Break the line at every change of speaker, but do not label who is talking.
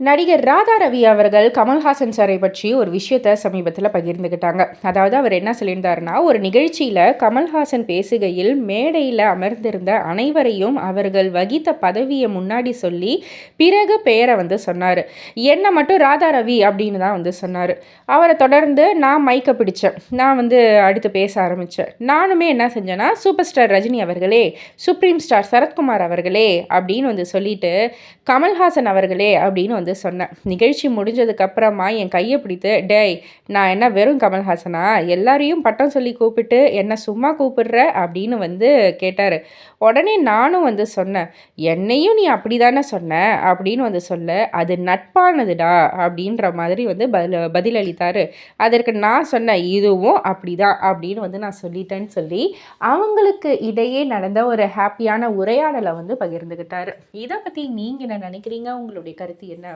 நடிகர் ராதா ரவி அவர்கள் கமல்ஹாசன் சாரை பற்றி ஒரு விஷயத்த சமீபத்தில் பகிர்ந்துக்கிட்டாங்க அதாவது அவர் என்ன சொல்லியிருந்தாருன்னா ஒரு நிகழ்ச்சியில் கமல்ஹாசன் பேசுகையில் மேடையில் அமர்ந்திருந்த அனைவரையும் அவர்கள் வகித்த பதவியை முன்னாடி சொல்லி பிறகு பெயரை வந்து சொன்னார். என்னை மட்டும் ராதா ரவி அப்படின்னு தான் வந்து சொன்னார். அவரை தொடர்ந்து நான் மைக்கை பிடித்தேன் நான் வந்து அடுத்து பேச ஆரம்பித்தேன் நானுமே என்ன செஞ்சேன்னா சூப்பர் ஸ்டார் ரஜினி அவர்களே சுப்ரீம் ஸ்டார் சரத்குமார் அவர்களே அப்படின்னு வந்து சொல்லிட்டு கமல்ஹாசன் அவர்களே அப்படின்னு வந்து வந்து சொன்னேன். நிகழ்ச்சி முடிஞ்சதுக்கப்புறமா என் கையை பிடித்து டேய் நான் என்ன வெறும் கமல்ஹாசனா? எல்லாரையும் பட்டம் சொல்லி கூப்பிட்டு என்ன சும்மா கூப்பிடுற? அப்படின்னு வந்து கேட்டார். உடனே நானும் வந்து சொன்னேன் என்னையும் நீ அப்படி தானே சொன்ன? அப்படின்னு வந்து சொல்ல அது நட்பானதுடா அப்படின்ற மாதிரி வந்து பதில் பதிலளித்தார். அதற்கு நான் சொன்னேன் இதுவும் அப்படிதான் அப்படின்னு வந்து நான் சொல்லிட்டேன்னு சொல்லி அவங்களுக்கு இடையே நடந்த ஒரு ஹாப்பியான உரையாடலை வந்து பகிர்ந்துக்கிட்டாரு இதை பற்றி நீங்கள் என்ன நினைக்கிறீங்க? உங்களுடைய கருத்து என்ன?